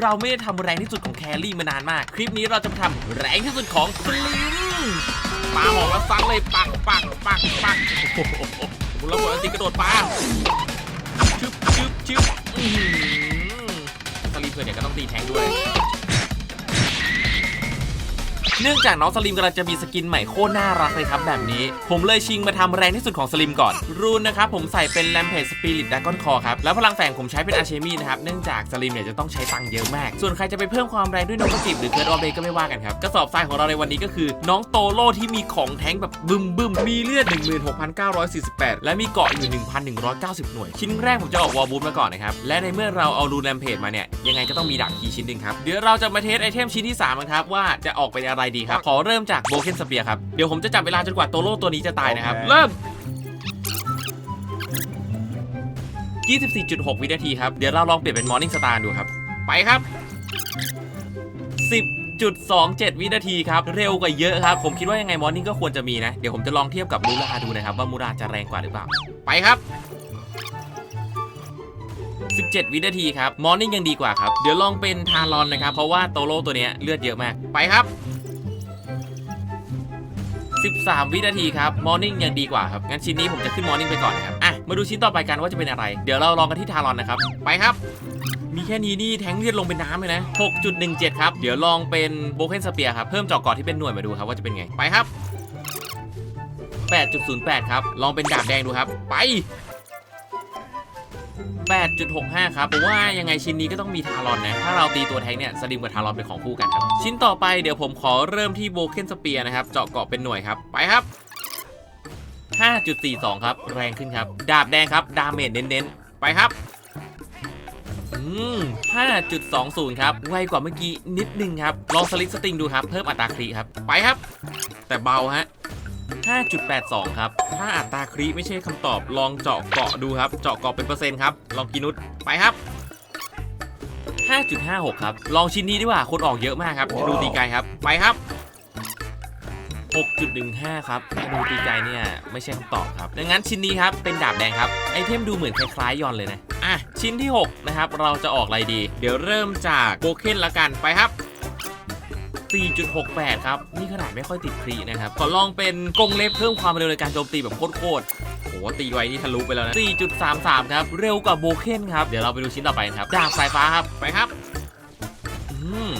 เราไม่ได้ทำแรงที่สุดของแครี่มานานมาก คลิปนี้เราจะมาทำแรงที่สุดของสลิมปาหอกแล้วซังเลยปักปักปักปักโอ้โหแล้วหมดติกระโดดปาชึบชึบชึบสลีเพื่อนเนี่ยก็ต้องตีแทงด้วย เนื่องจากน้องสลิมกำลังจะมีสกินใหม่โคตรน่ารักเลยครับแบบนี้ ผมเลยชิงมาทำแรงที่สุดของสลิมก่อน รูนนะครับผมใส่เป็นแ a มเพจสปิริตดากอนคอครับ แล้วพลังแฝงผมใช้เป็นอาเชมีนะครับ เนื่องจากสลิมเนี่ยจะต้องใช้ตังค์เยอะมาก ส่วนใครจะไปเพิ่มความแรงด้วยนกกระจิบหรือเคิร์ดออเบก็ไม่ว่ากันครับ กระสอบทรายของเราในวันนี้ก็คือ น้องโตโร่ที่มีของแท้งแบบบึมบึมมีเลือด 16,948 และมีเกาะอยู่ 1,190 หน่วย ชิ้นแรกผมจะออกวอลบูทมาก่อนนะครับ และในเมื่อเราเอารูนแ a มเพจมาเนี่ยยังไงก็ต้องมีดาบคีย์ชิ้นหนึ่งครับเดี๋ยวเราจะมาเทสไอเทมชิ้นที่3กันครับว่าจะออกเป็นอะไรดีครับ ขอเริ่มจากโบเคนสเปียครับ เดี๋ยวผมจะจับเวลาจนกว่าโตโร่ตัวนี้จะตายนะครับ เริ่ม 24.6 วินาทีครับ เดี๋ยวเราลองเปลี่ยนเป็น Morning Star ดูครับ ไปครับ 10.27 วินาทีครับ เร็วกว่าเยอะครับ ผมคิดว่ายังไง Morning ก็ควรจะมีนะ เดี๋ยวผมจะลองเทียบกับมูราดูนะครับ ว่ามูราจะแรงกว่าหรือเปล่า ไปครับ17 วินาทีครับ Morning ยังดีกว่าครับ เดี๋ยวลองเป็นทารอนนะครับ เพราะว่าโตโร่ตัวเนี้ยเลือดเยอะมาก ไปครับ 13 วินาทีครับมอร์นิ่งยังดีกว่าครับงั้นชิ้นนี้ผมจะขึ้นมอร์นิ่งไปก่อนนะครับอะมาดูชิ้นต่อไปกันว่าจะเป็นอะไร เดี๋ยวเราลองกันที่ทารอนนะครับไปครับมีแค่นี้นี่แทงเลือดลงเป็นน้ำเลยนะ 6.17 ครับ เดี๋ยวลองเป็นโบเคนสเปียร์ครับ เพิ่มเจอกอดที่เป็นหน่วยมาดูครับว่าจะเป็นไง ไปครับ 8.08 ครับ ลองเป็นดาบแดงดูครับ ไป 8.65 ครับผมว่ายังไงชิ้นนี้ก็ต้องมีทารอนนะ ถ้าเราตีตัวแทงเนี่ยสลิมกับทารอนเป็นของคู่กันครับ ชิ้นต่อไปเดี๋ยวผมขอเริ่มที่โบเคนสเปียร์นะครับ เจาะเกาะเป็นหน่วยครับ ไปครับ 5.42 ครับ แรงขึ้นครับ ดาบแดงครับ ดาเมจเน้นๆ ไปครับอืม5.20 ครับ ไวกว่าเมื่อกี้นิดนึงครับ ลองสลิปสติงดูครับ เพิ่มอัตราครีครับ ไปครับ แต่เบาฮะ 5.82 ครับ ถ้าอัตราครีไม่ใช่คำตอบ ลองเจาะเกาะดูครับ เจาะเกาะเป็นเปอร์เซ็นต์ครับ ลองกินุษไปครับ 5.56 ครับ ลองชิ้นนี้ดีกว่า คนออกเยอะมากครับธนูตีไกลครับ ไปครับ 6.15 ครับธนูตีไกลเนี่ยไม่ใช่คำตอบครับ ดังนั้นชิ้นนี้ครับ เป็นดาบแดงครับ ไอเทมดูเหมือนคล้ายๆยอนเลยนะ อะ ชิ้นที่ 6 นะครับ เราจะออกอะไรดี เดี๋ยวเริ่มจากโบเคนละกัน ไปครับ 4.68 ครับ นี่ขนาดไม่ค่อยติดครีนะครับ ขอลองเป็นกรงเล็บเพิ่มความเร็วในการโจมตีแบบโคตรๆโหตีไวนี่ทะลุไปแล้วนะ 4.33 ครับ เร็วกว่าโบเคนครับ เดี๋ยวเราไปดูชิ้นต่อไปนะครับ ดาบสายฟ้าครับ ไปครับอืม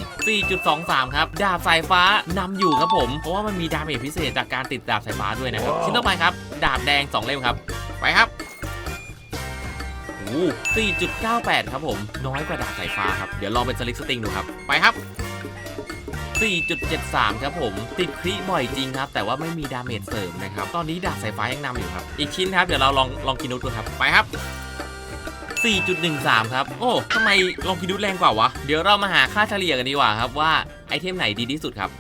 4.23 ครับ ดาบสายฟ้านำอยู่ครับผม เพราะว่ามันมีดาเมจพิเศษจากการติดดาบสายฟ้าด้วยนะครับ ชิ้นต่อไปครับ ดาบแดง 2 เล่มครับ ไปครับโอ้4.98 ครับผม น้อยกว่าดาบสายฟ้าครับ เดี๋ยวลองเป็นสลิกสติงดูครับ ไปครับ 4.73 ครับผม ติดคริบ่อยจริงครับ แต่ว่าไม่มีดาเมจเสริมนะครับ ตอนนี้ดาบสายฟ้ายังนำอยู่ครับ อีกชิ้นครับ เดี๋ยวเราลองลองกินุสดูครับ ไปครับ 4.13 ครับ โอ้ทำไมลองกินุสแรงกว่าวะ เดี๋ยวเรามาหาค่าเฉลี่ยกันดีกว่าครับว่าไอเทมไหนดีที่สุดครับ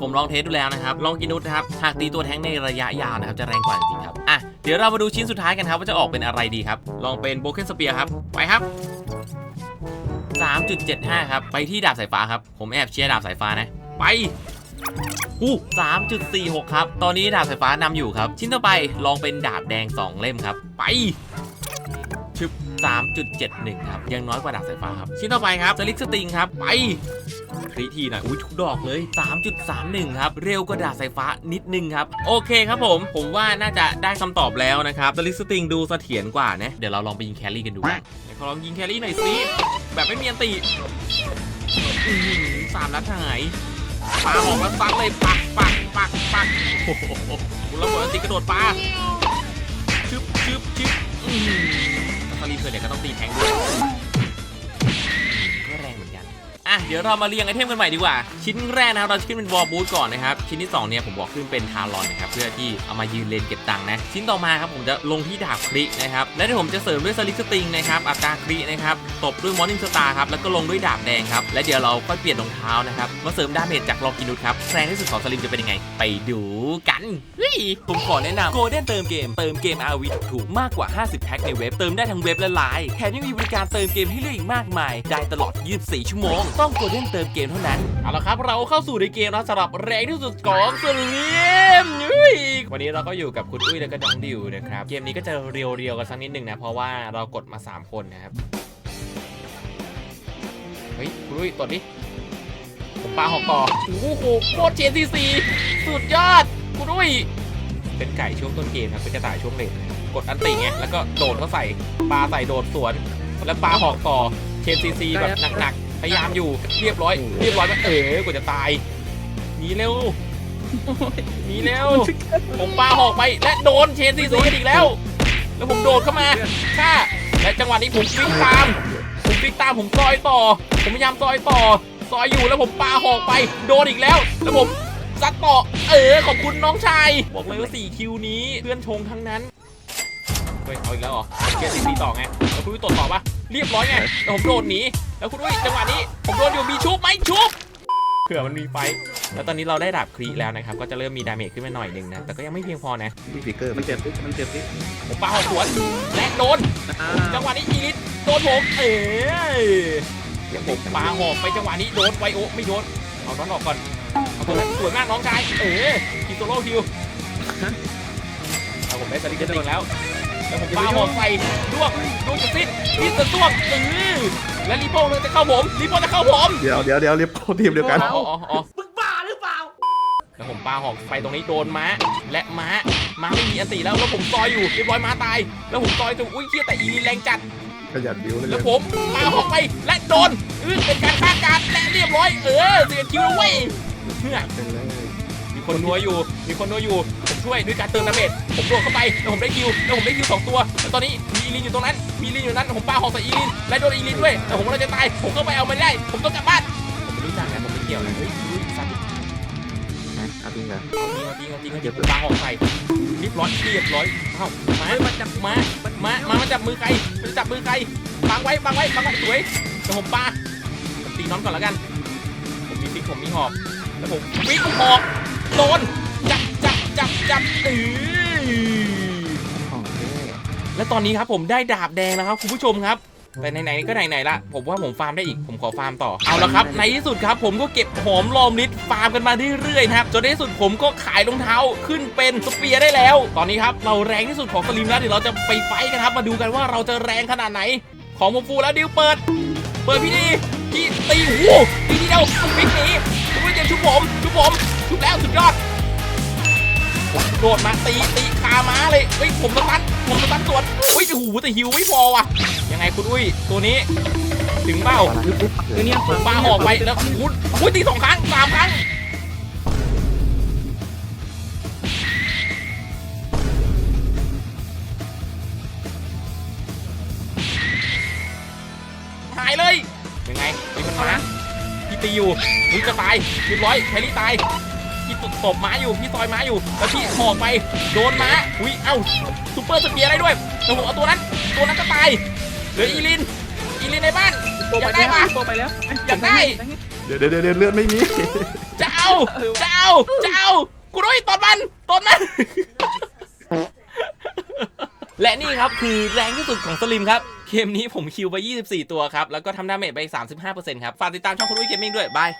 ผมลองเทสดูแล้วนะครับ ลองกินุสนะครับ หากตีตัวแท้งในระยะยาวนะครับ จะแรงกว่าจริงครับ อะ เดี๋ยวเรามาดูชิ้นสุดท้ายกันครับ ว่าจะออกเป็นอะไรดีครับ ลองเป็นโบเคนสเปียร์ครับ ไปครับ 3.75 ครับ ไปที่ดาบสายฟ้าครับ ผมแอบเชียร์ดาบสายฟ้านะ ไปอู้3.46ครับ ตอนนี้ดาบสายฟ้านำอยู่ครับ ชิ้นต่อไปลองเป็นดาบแดง 2 เล่มครับ ไปชึบ3.71ครับ ยังน้อยกว่าดาบสายฟ้าครับ ชิ้นต่อไปครับสลิกสติงครับ ไปคริทีหน่อยอุ้ยทุกดอกเลย 3.31 ครับ เร็วกว่าดาบสายฟ้านิดนึงครับ โอเคครับผม ผมว่าน่าจะได้คำตอบแล้วนะครับสลิกสติงดูเสถียรกว่านะ เดี๋ยวเราลองไปยิงแครี่กันดูกันเดี๋ยวขอลองยิงแครี่หน่อยสิ แบบไม่มีอันติสามนัดหายปาออกแล้วซัดเลยปักปักปักปักโอ้โหแล้วหมดอันติกระโดดปลาชึบชึบชึบอื้อหือสลีเพื่อนเนี่ยก็ต้องตีแทงด้วย อะเดี๋ยวเรามาเรียงไอเทมกันใหม่ดีกว่า ชิ้นแรกนะครับเราขึ้นเป็นวอลบูทก่อนนะครับ ชิ้นที่2เนี่ยผมบอกขึ้นเป็นทารอนนะครับเพื่อที่เอามายืนเลนเก็บตังค์นะ ชิ้นต่อมาครับผมจะลงที่ดาบครินะครับและเดี๋ยวผมจะเสริมด้วยสลิกสติงนะครับอัตราครินะครับตบด้วยมอร์นิ่งสตาร์ครับแล้วก็ลงด้วยดาบแดงครับและเดี๋ยวเราค่อยเปลี่ยนรองเท้านะครับมาเสริมดาเมจจากลอกินุสครับแรงที่สุดของสลิมจะเป็นยังไง ไปดูกันผมขอแนะนำโกลเด้นเติมเกมเติมเกม RV ถูกมากกว่า 50แพ็คในเว็บเติมได้ทั้งเว็บและไลน์แถมยังมีบริการเติมเกมให้เลือกอีกมากมาย ได้ตลอด 24 ชั่วโมงต้องกลเด้นเติมเกมเท่านั้น เอาละครับ เราเข้าสู่ในเกมนะสำหรับแรงที่สุดของสลิมยุ้ยวันนี้เราก็อยู่กับคุณอุ้ยแล้วก็น้องดิวนะครับ เกมนี้ก็จะเรียวๆกันสักนิดหนึ่งนะ เพราะว่าเรากดมา 3 คนนะครับ เฮ้ย คุณดุ้ยตรวจดิผมปาหอกต่อโอ้โหโคตรเจนซีซีสุดยอด คุณดุ้ย เป็นไก่ช่วงต้นเกมครับเป็นกระต่ายช่วงเลนกดอันติไงแล้วก็โดดเข้าใส่ปลาใส่โดดสวน แล้วปลาหอกต่อเชนซีซีแบบหนักๆ พยายามอยู่เรียบร้อย เรียบร้อยก็เออกว่าจะตายหนีเร็วหนีเร็วผมปาหอกไปและโดนเชนซีซีกันอีกแล้ว แล้วผมโดดเข้ามาฆ่าและจังหวะนี้ผมฟิกตามผมฟิกตามผมซอยต่อ ผมพยายามซอยต่อซอยอยู่แล้วผมปาหอกไปโดนอีกแล้ว แล้วผมซัดต่อเออขอบคุณน้องชายบอกเลยว่า4คิวนี้เพื่อนชงทั้งนั้นเฮ้ยเอาอีกแล้วเหรอเกียร์ซีซีต่อไงแล้วคุณดุ้ยตรวจสอบปะเรียบร้อยไงแล้วผมโดดหนี แล้วคุณดุ้ยจังหวะนี้ผมโดนอยู่มีชุบไหมชุบเผื่อมันมีไฟท์แล้วตอนนี้เราได้ดาบครีแล้วนะครับ ก็จะเริ่มมีดาเมจขึ้นมาหน่อยหนึ่งนะ แต่ก็ยังไม่เพียงพอนะ มีฟิกเกอร์มันเจ็บดิมันเจ็บดิผมปาหอกสวนและโดน จังหวะนี้อีลิทโดนผมเอ๋เดี๋ยวผมปาหอกไปจังหวะนี้โดนไวโอไม่โดน เอาน้องออกก่อน เอาตัวนั้นสวยมากน้องชาย เอ๋คิโซโล่คิวเอาผมได้สลิกเกอร์แล้วแล้วผม ปาหอกใส่ดวงดวงจะสิ้นสิ้นจะดวงเออและรีโป้เลยจะเข้าผมรีโป้จะเข้าผมเดี๋ยวเดี๋ยวเดี๋ยวรียบเข้าทีมเดียวกันอ๋ออ๋อมึงบ้าหรือเปล่าแล้วผมปาหอกไปตรงนี้โดนม้าและม้าม้าไม่มีอันติแล้วแล้วผมซอยอยู่เรียบร้อยม้าตาย แล้วผมซอยจนอุ้ยเคียแต่อีลีแรงจัดขยันบิวเลยแล้วผมปาหอกไปและโดนเออเป็นการคาการและเรียบร้อยเออเสียคิวแล้วเว้ยเนี่ยเป็นเลยมีคนนัวอยู่ มีคนนัวอยู่ ผ ช่วยด้วยการเติมดาเมจผมโดดเข้าไปแล้วผมได้คิวแล้วผมได้คิวสองตัวแล้วตอนนี้มีอีลินอยู่ตรงนั้นมีอีลินอยู่นั้นผมปาหอกใส่อีลินและโดนอีลินด้วยแต่ผมกำลังจะตายผมเข้าไปเอามันได้ ผมต้องกลับบ้านผมไม่รู้จักนะผมไม่เกี่ยวนะเฮ้ยดูสัตว์เอาจริงเหรอเอาจริงเอาจริงเอาจริงเดี๋ยวผมปาหอกใส่เรียบร้อยเรียบร้อยเอ้ามามาจับมามามามาจับมือใครมันจะจับมือใครบังไว้บังไว้บังไว้สวยเดี๋ยวผมปาผมตีน้องก่อนแล้วกัน ผมมีฟิกผมมีหอกแล้วผมฟิกหอกโดน จับจับจับจับเออของเท่และตอนนี้ครับผมได้ดาบแดงแล้วครับคุณผู้ชมครับ แต่ไหนๆก็ไหนๆละผมว่าผมฟาร์มได้อีกผมขอฟาร์มต่อเอาละครับ ในที่สุดครับ ผมก็เก็บหอมรอมริดฟาร์มกันมาเรื่อยๆนะครับจนในที่สุดผมก็ขายรองเท้าขึ้นเป็นสเปียร์ได้แล้ว ตอนนี้ครับเราแรงที่สุดของสลิมแล้วเดี๋ยวเราจะไปไฟท์กันครับ มาดูกันว่าเราจะแรงขนาดไหน ของผมฟูแล้วดิวเปิด เปิดพี่ดีพี่ตีหูพี่ทีเดียวฟิกหนีทุกคนเตรียมชุบผมชุบผมชุบแล้วสุดยอด โดดมาตีตีคาม้าเลยเฮ้ยผมสตันผมสตันสวนเฮ้ยโอ้โหแต่ฮิวไม่พอว่ะยังไงคุณอุ้ยตัวนี้ ถึงเป้าคือเนี่ยผมปาหอกไปแล้วอุ้ยอุ้ยตีสองครั้งสามครั้งหายเลยยังไงมีปัญหาพี่ตีอยู่มึงจะตายเรียบร้อยแครี่ตาย ตบม้าอยู่พี่ซอยม้าอยู่แล้วพี่หอกไปโดนม้าอุ้ยเอ้าซูเปอร์สเปียร์ได้ด้วยแต่ผมเอาตัวนั้นตัวนั้นก็ตายเหลืออีลินอีลินในบ้านอยากได้ปะโตไปแล้วอยากได้เดี๋ยวเดี๋ยวเดี๋ยวเลือดไม่มีจะเอาจะเอาจะเอากูด้วยตอนมันตอนมันและนี่ครับคือแรงที่สุดของสลิมครับ เกมนี้ผมคิวไป 24 ตัวครับ แล้วก็ทำดาเมจไป 35%ครับ ฝากติดตามช่องคุณอุ้ยเกมมิ่งด้วย บาย